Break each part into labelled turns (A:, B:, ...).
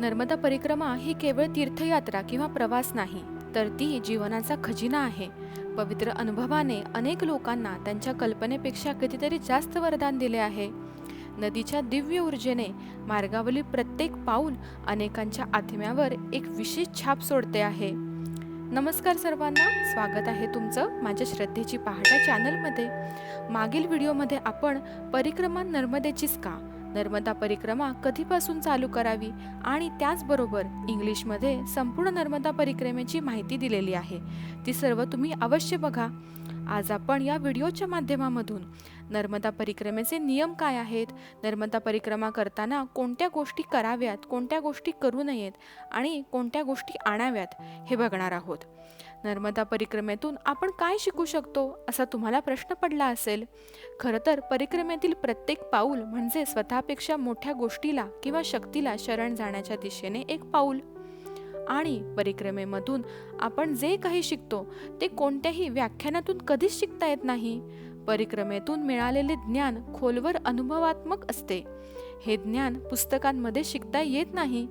A: नर्मदा परिक्रमा ही केवळ तीर्थयात्रा किंवा प्रवास नाही तर ती जीवनाचा खजिना आहे. पवित्र अनुभवाने अनेक लोकांना त्यांच्या कल्पनेपेक्षा कितीतरी जास्त वरदान दिले आहे. नदीच्या दिव्य ऊर्जेने मार्गावरील प्रत्येक पाऊल अनेकांच्या आत्म्यावर एक विशेष छाप सोडते आहे. नमस्कार सर्वांना स्वागत आहे तुमचं माझ्या श्रद्धेची पहाटा चॅनलमध्ये मागील व्हिडिओमध्ये आपण परिक्रमा नर्मदेचीच का? नर्मदा परिक्रमा कधीपासून चालू करावी आणि त्याचबरोबर इंग्लिशमध्ये संपूर्ण नर्मदा परिक्रमेची माहिती दिलेली आहे. ती सर्व तुम्ही अवश्य बघा. आज आपण या व्हिडिओच्या माध्यमामधून नर्मदा परिक्रमेचे नियम काय आहेत नर्मदा परिक्रमा करताना कोणत्या गोष्टी कराव्यात कोणत्या गोष्टी करू नयेत आणि कोणत्या गोष्टी आणाव्यात हे बघणार आहोत. नर्मदा परिक्रमेतून आपण काय शिकू शकतो असा तुम्हाला प्रश्न पडला असेल. खरं तर परिक्रमेतील प्रत्येक पाऊल म्हणजे स्वतःपेक्षा मोठ्या गोष्टीला किंवा शक्तीला शरण जाण्याच्या दिशेने एक पाऊल. आणि परिक्रमेमधून आपण जे काही शिकतो ते कोणत्याही व्याख्यानातून कधीच शिकता येत नाही. परिक्रमेतून मिळालेले ज्ञान खोलवर अनुभवात्मक असते. हे ज्ञान पुस्तकांमध्ये शिकता येत नाही.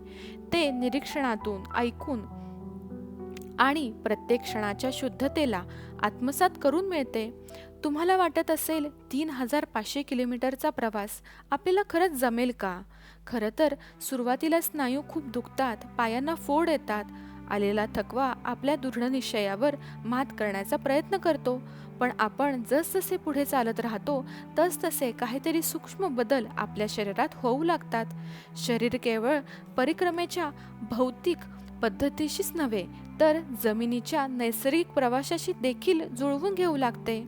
A: ते निरीक्षणातून ऐकून आणि प्रत्येक क्षणाच्या शुद्धतेला आत्मसात करून मिळते. तुम्हाला वाटत असेल तीन हजार पाचशे किलोमीटरचा प्रवास आपल्याला खरंच जमेल का? खरं तर सुरुवातीला स्नायू खूप दुखतात पायांना फोड येतात. आलेला थकवा आपल्या दृढ निश्चयावर मात करण्याचा प्रयत्न करतो. पण आपण जसजसे पुढे चालत राहतो तसतसे काहीतरी सूक्ष्म बदल आपल्या शरीरात होऊ लागतात. शरीर केवळ परिक्रमेच्या भौतिक पद्धतीशीच नव्हे तर जमिनीच्या नैसर्गिक प्रवाशाशी देखील जुळवून घेऊ लागते.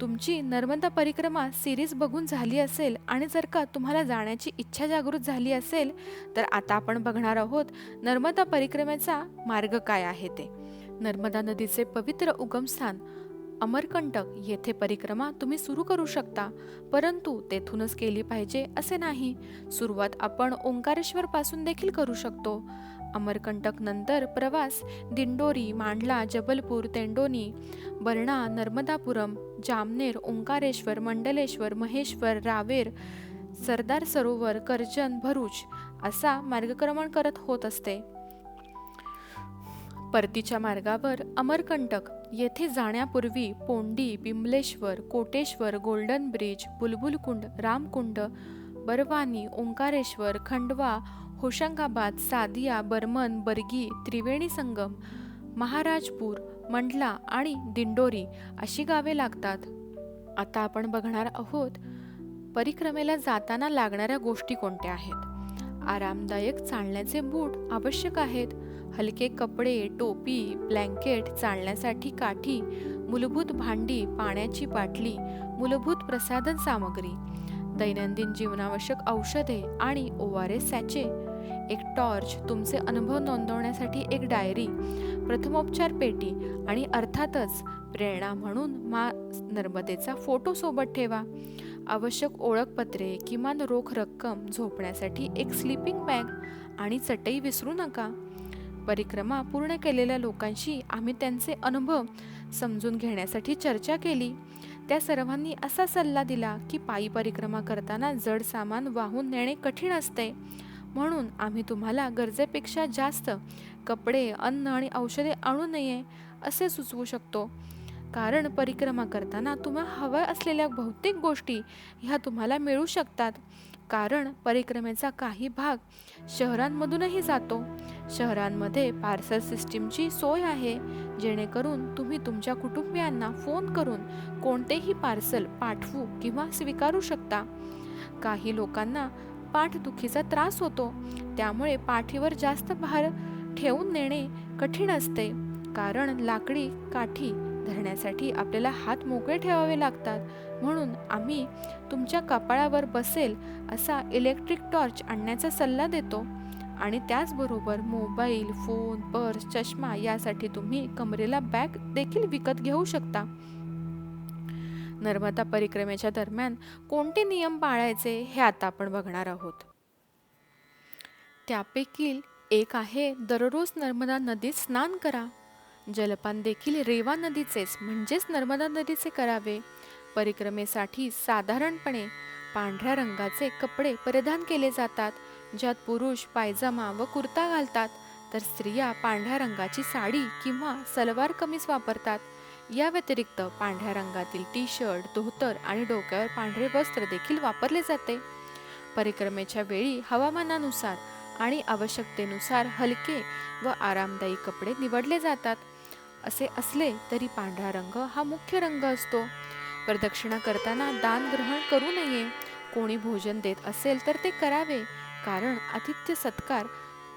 A: तुमची नर्मदा परिक्रमा सिरीज बघून झाली असेल आणि जर का तुम्हाला जाण्याची इच्छा जागृत झाली असेल तर आता आपण बघणार आहोत नर्मदा परिक्रमेचा मार्ग काय आहे ते. नर्मदा नदीचे पवित्र उगमस्थान अमरकंटक येथे परिक्रमा तुम्ही सुरू करू शकता परंतु तेथूनच केली पाहिजे असे नाही. सुरुवात आपण ओंकारेश्वर पासून देखील करू शकतो. अमरकंटक नंतर प्रवास दिंडोरी मांडला जबलपूर तेंडोनी बर्णा नर्मदापुरम जामनेर ओंकारेश्वर मंडलेश्वर महेश्वर रावेर सरदार सरोवर कर्जन भरूच असा मार्गक्रमण करत होत असते. परतीच्या मार्गावर अमरकंटक येथे जाण्यापूर्वी पोंडी बिमलेश्वर कोटेश्वर गोल्डन ब्रिज बुलबुलकुंड रामकुंड बरवानी ओंकारेश्वर खंडवा होशंगाबाद सादिया बर्मन बर्गी त्रिवेणी संगम महाराजपूर मंडला आणि दिंडोरी अशी गावे लागतात. आता आपण बघणार आहोत परिक्रमेला जाताना लागणाऱ्या गोष्टी कोणत्या आहेत? आरामदायक चालण्याचे बूट आवश्यक आहेत. हलके कपडे टोपी ब्लँकेट चालण्यासाठी काठी मूलभूत भांडी पाण्याची बाटली मूलभूत प्रसाधन सामग्री दैनंदिन जीवनावश्यक औषधे आणि ओआरए सॅचे एक टॉर्च तुमचे अनुभव नोंदवण्यासाठी एक डायरी प्रथमोपचार पेटी आणि अर्थातच प्रेरणा म्हणून मा नर्मदेचा फोटो सोबत ठेवा. आवश्यक ओळखपत्रे किमान रोख रक्कम झोपण्यासाठी एक स्लीपिंग बॅग आणि चटई विसरू नका. परिक्रमा पूर्ण केलेल्या लोकांशी आम्ही त्यांचे अनुभव समजून घेण्यासाठी चर्चा केली. त्या सर्वांनी असा सल्ला दिला की पायी परिक्रमा करताना जड सामान वाहून नेणे कठीण असते. म्हणून आम्ही तुम्हाला गरजेपेक्षा जास्त कपडे अन्न आणि औषधे आणू नये असे सुचवू शकतो. कारण परिक्रमा करताना तुम्हाला हव्या असलेल्या बहुतेक गोष्टी ह्या तुम्हाला मिळू शकतात. कारण परिक्रमेचा काही भाग शहरांमधूनही जातो. शहरांमध्ये पार्सल सिस्टीमची सोय आहे. जेणेकरून तुम्ही तुमच्या कुटुंबियांना फोन करून कोणतेही पार्सल पाठवू किंवा स्वीकारू शकता. काही लोकांना पाठदुखीचा त्रास होतो. त्यामुळे पाठीवर जास्त भार ठेवून नेणे कठीण असते. कारण लाकडी काठी धरण्यासाठी आपल्याला हात मोकळे ठेवावे लागतात. म्हणून आम्ही तुमच्या कपाळावर बसेल असा इलेक्ट्रिक टॉर्च आणण्याचा सल्ला देतो. आणि त्याचबरोबर मोबाईल फोन पर्स चष्मा यासाठी तुम्ही कमरेला बॅग देखील विकत घेऊ शकता. नर्मदा परिक्रमेच्या दरम्यान कोणते नियम पाळायचे हे आता आपण बघणार आहोत. त्यापैकी एक आहे दररोज नर्मदा नदीत स्नान करा. जलपान देखील रेवा नदीचेच म्हणजेच नर्मदा नदीचे करावे. परिक्रमेसाठी साधारणपणे पांढऱ्या रंगाचे कपडे परिधान केले जातात ज्यात पुरुष पायजमा व कुर्ता घालतात तर स्त्रिया पांढऱ्या रंगाची साडी किंवा सलवार कमीज वापरतात. या व्यतिरिक्त पांढऱ्या रंगातील टी शर्ट धोतर आणि डोक्यावर पांढरे वस्त्र देखील वापरले जाते. परिक्रमेच्या वेळी हवामानानुसार आणि आवश्यकतेनुसार हलके व आरामदायी कपडे निवडले जातात. असे असले तरी पांढरा रंग हा मुख्य रंग असतो. प्रदक्षिणा करताना दान ग्रहण करू नये. कोणी भोजन देत असेल तर ते करावे कारण आतिथ्य सत्कार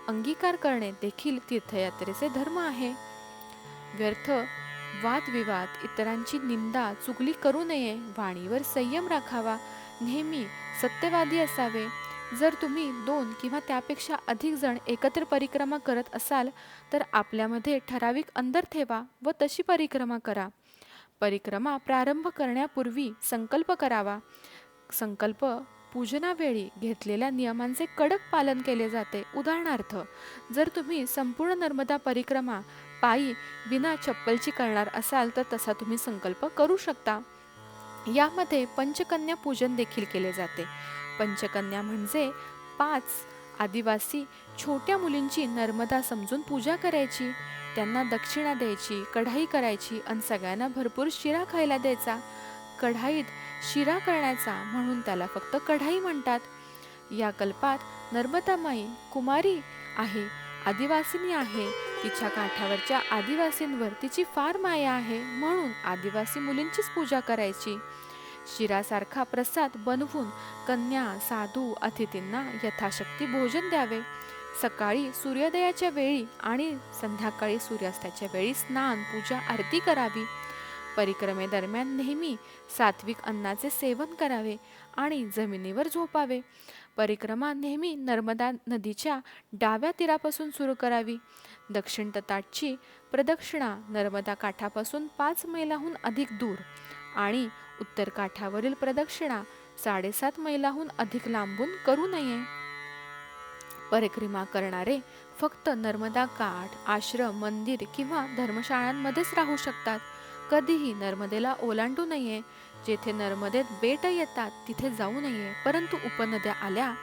A: अंगीकार करणे देखील तीर्थयात्रेचे धर्म आहे. व्यर्थ वादविवाद इतरांची निंदा चुगली करू नये वाणीवर संयम राखावा. नेहमी सत्यवादी असावे. जर तुम्ही दोन किंवा त्यापेक्षा अधिक जण एकत्र परिक्रमा करत असाल तर आपल्यामध्ये ठराविक अंतर ठेवा व तशी परिक्रमा करा. परिक्रमा प्रारंभ करण्यापूर्वी संकल्प करावा. संकल्प पूजनावेळी घेतलेल्या नियमांचे कडक पालन केले जाते. उदाहरणार्थ जर तुम्ही संपूर्ण नर्मदा परिक्रमा पायी विना चप्पलची करणार असाल तर तसा तुम्ही संकल्प करू शकता. यामध्ये पंचकन्या पूजन देखील केले जाते. पंचकन्या म्हणजे पाच आदिवासी छोट्या मुलींची नर्मदा समजून पूजा करायची. त्यांना दक्षिणा द्यायची कढाई करायची आणि सगळ्यांना भरपूर शिरा खायला द्यायचा. कढाईत शिरा करण्याचा म्हणून त्याला फक्त कढाई म्हणतात. या कल्पात नर्मदामाई कुमारी आहे. आदिवासिनी आहे. तिच्या काठावरच्या आदिवासींवर तिची फार माया आहे म्हणून आदिवासी मुलींचीच पूजा करायची. शिरासारखा प्रसाद बनवून कन्या साधू अतिथींना यथाशक्ती भोजन द्यावे. सकाळी सूर्योदयाच्या वेळी आणि संध्याकाळी सूर्यास्ताच्या वेळी स्नान पूजा आरती करावी. परिक्रमेदरम्यान नेहमी सात्विक अन्नाचे सेवन करावे आणि जमिनीवर झोपावे. परिक्रमा नेहमी नर्मदा नदीच्या डाव्या तीरापासून सुरू करावी. दक्षिण तटाची प्रदक्षिणा नर्मदा काठापासून पाच मैलाहून अधिक दूर आणि उत्तर काठावरील प्रदक्षिणा साडेसात मैलाहून अधिक लांबून करू नये. परिक्रमा करणारे फक्त नर्मदा काठ आश्रम मंदिर किंवा धर्मशाळांमध्येच राहू शकतात. कधीही नर्मदेला ओलांडू नये. जेथे नर्मदेत बेट येतात तिथे जाऊ नये. परंतु उपनद्या आल्या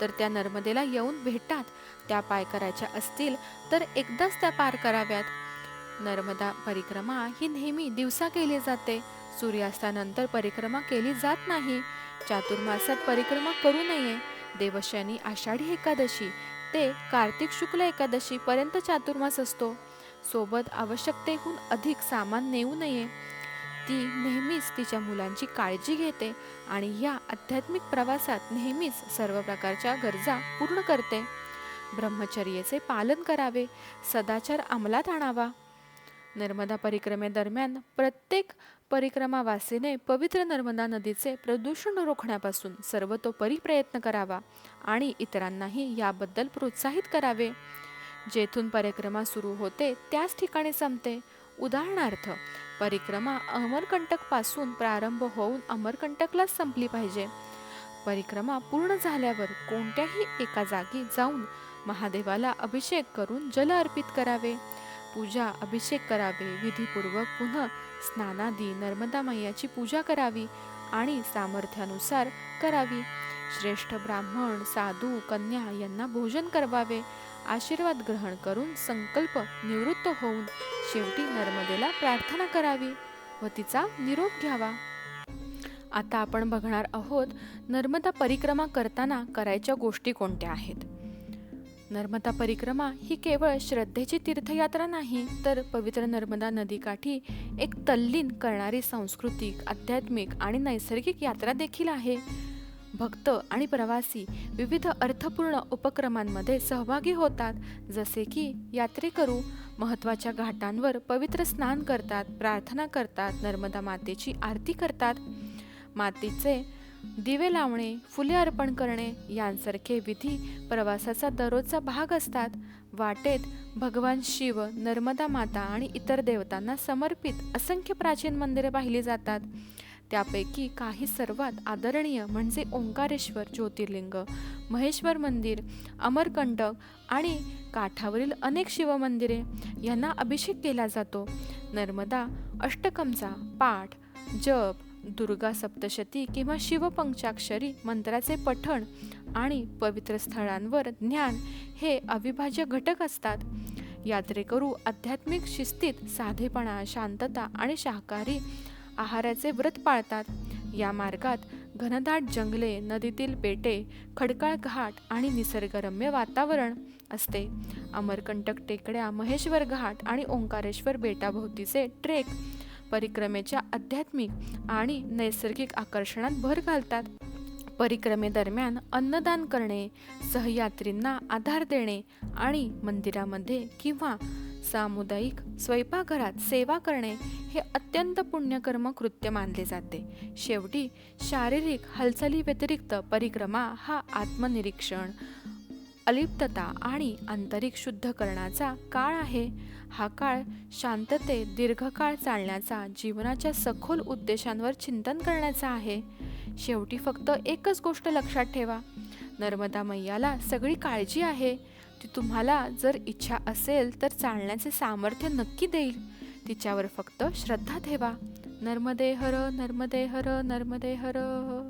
A: तर त्या नर्मदेला येऊन भेटतात. त्या पाय करायच्या असतील तर एकदाच त्या पार कराव्यात. नर्मदा परिक्रमा ही नेहमी दिवसा केली जाते. सूर्यास्तानंतर परिक्रमा केली जात नाही. चातुर्मासात परिक्रमा करू नये. देवशनी आषाढी एकादशी ते कार्तिक शुक्ल एकादशी पर्यंत चातुर्मास असतो. सोबत आवश्यकतेहून अधिक सामान नेऊ नये. ती नेहमीच तिच्या मुलांची काळजी घेते आणि या आध्यात्मिक प्रवासात नेहमीच सर्व प्रकारच्या गरजा पूर्ण करते. ब्रह्मचर्याचे पालन करावे सदाचार अंमलात आणावा. नर्मदा परिक्रमेदरम्यान प्रत्येक परिक्रमावासीने पवित्र नर्मदा नदीचे प्रदूषण रोखण्यापासून सर्वतोपरी प्रयत्न करावा आणि इतरांनाही याबद्दल प्रोत्साहित करावे. जेथून परिक्रमा सुरू होते त्याच ठिकाणी संपते. उदाहरणार्थ परिक्रमा अमरकंटकपासून प्रारंभ होऊन अमरकंटकलाच संपली पाहिजे. परिक्रमा पूर्ण झाल्यावर कोणत्याही एका जागी जाऊन महादेवाला अभिषेक करून जल अर्पित करावे. पूजा अभिषेक करावे. विधीपूर्वक पुन्हा स्नानादी नर्मदा मैयाची पूजा करावी आणि सामर्थ्यानुसार करावी. श्रेष्ठ ब्राह्मण साधू कन्या यांना भोजन करवावे. आशीर्वाद ग्रहण करून संकल्प निवृत्त होऊन शेवटी नर्मदेला प्रार्थना करावी व तिचा निरोप घ्यावा. आता आपण बघणार आहोत नर्मदा परिक्रमा करताना करायच्या गोष्टी कोणत्या आहेत? नर्मदा परिक्रमा ही केवळ श्रद्धेची तीर्थयात्रा नाही तर पवित्र नर्मदा नदीकाठी एक तल्लीन करणारी सांस्कृतिक आध्यात्मिक आणि नैसर्गिक यात्रा देखील आहे. भक्त आणि प्रवासी विविध अर्थपूर्ण उपक्रमांमध्ये सहभागी होतात. जसे की यात्रेकरू महत्त्वाच्या घाटांवर पवित्र स्नान करतात प्रार्थना करतात नर्मदा मातेची आरती करतात. मातेचे दिवे लावणे फुले अर्पण करणे यांसारखे विधी प्रवासाचा दररोजचा भाग असतात. वाटेत भगवान शिव नर्मदा माता आणि इतर देवतांना समर्पित असंख्य प्राचीन मंदिरे पाहिली जातात. त्यापैकी काही सर्वात आदरणीय म्हणजे ओंकारेश्वर ज्योतिर्लिंग महेश्वर मंदिर अमरकंटक आणि काठावरील अनेक शिवमंदिरे यांना अभिषेक केला जातो. नर्मदा अष्टकमचा पाठ जप दुर्गा सप्तशती किंवा शिवपंचाक्षरी मंत्राचे पठण आणि पवित्र स्थळांवर ज्ञान हे अविभाज्य घटक असतात. यात्रेकरू आध्यात्मिक शिस्तीत साधेपणा शांतता आणि शाकाहारी आहाराचे व्रत पाळतात. या मार्गात घनदाट जंगले नदीतील बेटे खडकाळ घाट आणि निसर्गरम्य वातावरण असते. अमरकंटक टेकड्या महेश्वर घाट आणि ओंकारेश्वर बेटाभोवतीचे ट्रेक परिक्रमेच्या आध्यात्मिक आणि नैसर्गिक आकर्षणात भर घालतात. परिक्रमेदरम्यान अन्नदान करणे सहयात्रींना आधार देणे आणि मंदिरामध्ये किंवा सामुदायिक स्वयंपाकघरात सेवा करणे हे अत्यंत पुण्यकर्म कृत्य मानले जाते. शेवटी शारीरिक हालचाली व्यतिरिक्त परिक्रमा हा आत्मनिरीक्षण अलिप्तता आणि आंतरिक शुद्धकरणाचा काळ आहे. हा काळ शांततेत दीर्घकाळ चालण्याचा जीवनाच्या सखोल उद्देशांवर चिंतन करण्याचा आहे. शेवटी फक्त एकच गोष्ट लक्षात ठेवा. नर्मदा मैयाला सगळी काळजी आहे. ती तुम्हाला जर इच्छा असेल तर चालण्याचे सामर्थ्य नक्की देईल. तिच्यावर फक्त श्रद्धा ठेवा. नर्मदे हर नर्मदे हर नर्मदे हर.